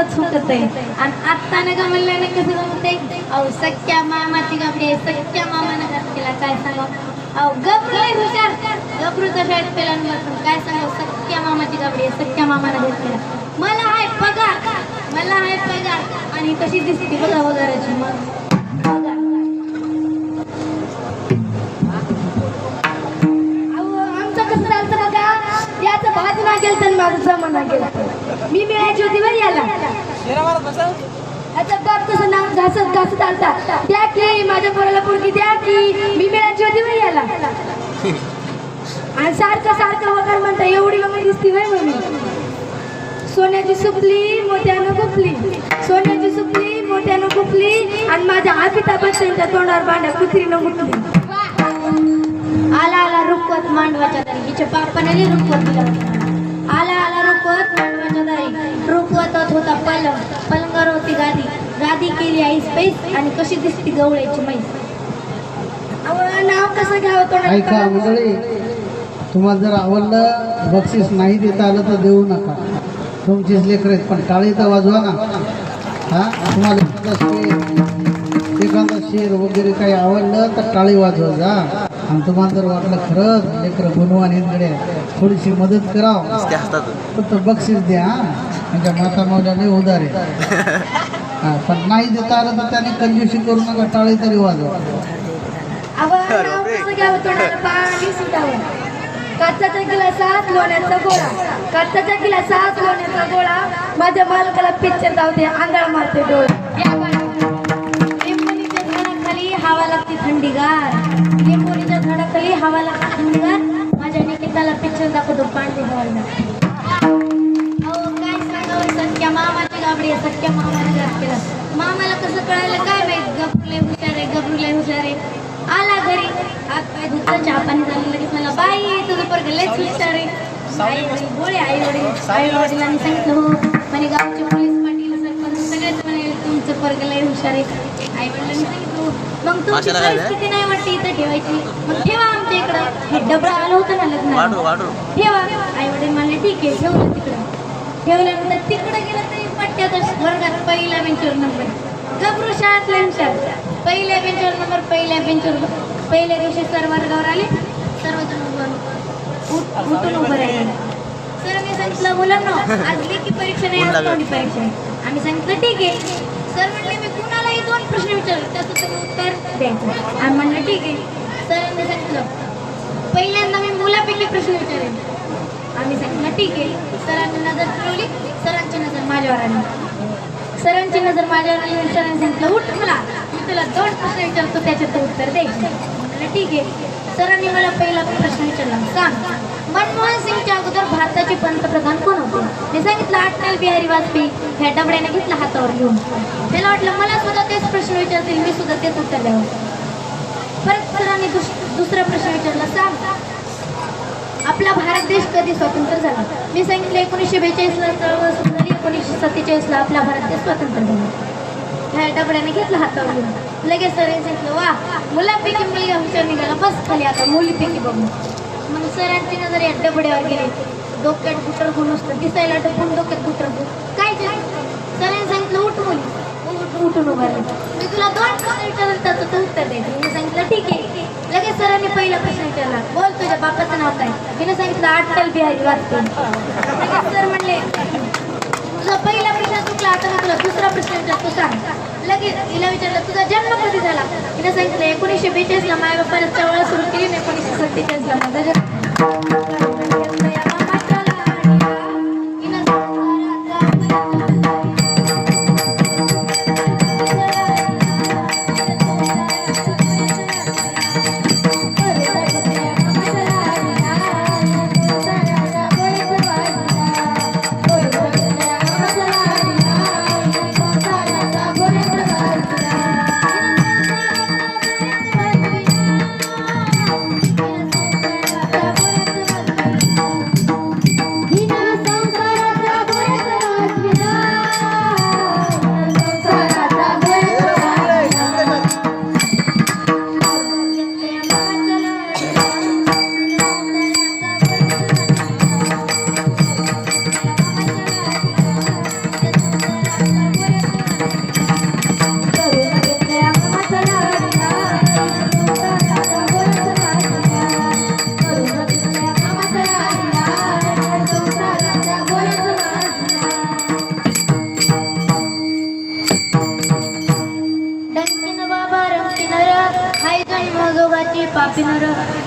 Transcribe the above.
यार आहे आणि आत्ता ना म्हणलं ना कसं जमते अहो सख्या मामाची गाबडी सख्या मामानं घात केला? काय सांगा अहो गबरू हुशार. गबरूचा शाळेत पेलांवर काय सांगा सख्या मामाची गाबडी सख्या मामानं घात केला मला आहे पगार. मला आहे पगार. आणि कशी दिसते बघा वगैरेची. मग अहो, याचं भात ना गेलं तर माझं जमा ना गेलं. मी मिळायची होती बरं याला. आता बाप तसं नाव घासत घासत आलता. द्या की माझ्या पोराला पोरगी द्या की. मी मिळायची होती याला. आणि सारखं सारखं वगैरे म्हणता एवढी मग दिसती होय मम्मी सोन्याची सुपली मोत्यानं गुपली. सोन्याची सुपली मोत्यानं गुपली. आणि माझ्या अमिताभ बच्चनच्या तोंडावर बांड्या कुत्रीनं गुपली. आला आला रुकवत मांडवाच्या हिच्या बापाने दिला होता. आला आला रुकवत मांडवाच्या रुकवतच होता पलंग. पलंगावर होती गादी. गादी केली आईस पैस आणि कशी दिसती गवळ्याची मैस अहो, नाव कसं घ्यावं ऐका मंडळी तुम्हाला जर आवडलं बक्षीस नाही देता आलं तर देऊ नका. तुमचीच लेकर आहेत पण टाळी तर वाजवा ना. हा? तुम्हाला एखादा शेर एखादा शेर वगैरे काही आवडलं तर टाळी वाजवा जा. आणि तुम्हाला जर वाटलं खरंच लेकरं गुणवान हिंदडे थोडीशी मदत करावं. तर बक्षीस द्या हा. म्हणजे माता मौल्याने उदार आहे. हा पण नाही देता आलं तर त्याने कंजूशी करू नका टाळी तरी वाजवा. काचाच्या गिलासात लोण्याचा गोळा. काचाच्या गिलासात लोण्याचा गोळा. माझ्या मालकाला पिक्चर जाऊ आंधळा मारते डोळा. झाडाखाली हवा लागते थंडीगार. लिंबोनीच्या झाडाखाली हवा लागते थंडीगार. माझ्या निकिताला पिक्चर दाखवतो पांढरी हवा अहो गाबडी आहे सख्या मामाने घात केला. मामाला कसं कळालं? काय माहीत? गबरूले हुशार आहे गबरूले हुशार आहे. आला घरी. हात पाय धुतला चहा पाणी झालं लगेच मला बाई तुझं पोरग लयच हुशार आहे. आई वडील आई वडील आई वडिलांनी सांगितलं हो. म्हणे गावचे पोलीस पाटील सरपंच सगळेच म्हणे तुमचं पोरग लय हुशार आहे. आई वडिलांनी सांगितलं हो. मग तुमची परिस्थिती नाही वाटते इथं ठेवायची. मग ठेवा आमच्या इकडं. हे डबडं आलं होतं ना लग्न ठेवा. आई वडील म्हणले ठीक आहे ठेवलं तिकडं. ठेवल्यानंतर तिकडं गेलं तरी पट्ट्यातच वर्गात पहिल्या बेंचवर नंबर गबरू शाळेतला हुशार पहिल्या बेंचवर नंबर पहिल्या बेंचवर पहिल्या दिवशी सर वर्गावर आले. सर्वजण उभं उठ- उठून उभं राहिले. सर मी सांगितलं मुलांना आज लेखी परीक्षा नाही आज तोंडी परीक्षा आहे. आम्ही सांगितलं ठीक आहे. सर म्हणले मी कुणालाही दोन प्रश्न विचारले त्याचं तुम्ही उत्तर द्यायचं. आम्ही म्हणलं ठीक आहे. सरांनी सांगितलं पहिल्यांदा मी मुलापैकी प्रश्न विचारेन. आम्ही सांगितलं ठीक आहे. सरांनी नजर फिरवली सरांची नजर माझ्यावर आली. सरांची नजर माझ्यावर आली सरांनी सांगितलं उठ मला. मी तुला दोन प्रश्न विचारतो त्याच्यात उत्तर दे. ठीक आहे. सरांनी मला पहिला प्रश्न विचारला सांग मनमोहन सिंगच्या अगोदर भारताचे पंतप्रधान कोण होते? मी सांगितलं अटल बिहारी वाजपेयी. ह्या डबड्याने घेतला हातावर घेऊन. त्याला वाटलं मला सुद्धा तेच प्रश्न विचारतील मी सुद्धा तेच उत्तर द्यावं. परत सरांनी दुस दुसरा प्रश्न विचारला सांग आपला भारत देश कधी स्वतंत्र झाला? मी सांगितलं एकोणीसशे बेचाळीसला चळवळ सुरू झाली एकोणीसशे सत्तेचाळीसला आपला भारत देश स्वतंत्र झाला. ह्या डबड्याने घेतलं हातावर लगेच सरांनी सांगितलं वा मुलापैकी मुलगा हुशार निघाला बस खाली आता मुलीपैकी बघू. मग सरांची नजर या डबड्यावर गेली डोक्यात गुटर गुण असतं दिसायला टपून डोक्यात गुटर गुण. काय सरांनी सांगितलं उठ मुली. उठून उभारलं मी तुला दोन प्रश्न विचारलं त्याचं तू उत्तर द्यायचं मी सांगितलं ठीक आहे. लगेच सरांनी पहिला प्रश्न विचारला बोल तुझ्या बापाचं नाव काय? तिने सांगितलं अटल बिहारी वाजपेयी सर म्हणले तुझा पहिला प्रश्न चुकला आता मी तुला दुसरा प्रश्न विचारतो तू सांग. लगेच तिला विचारलं तुझा जन्म कधी झाला? तिने सांगितलं एकोणीसशे बेचाळीसला माय बापाने चळवळ सुरू केली आणि एकोणीसशे सत्तेचाळीसला माझा जन्म. pinara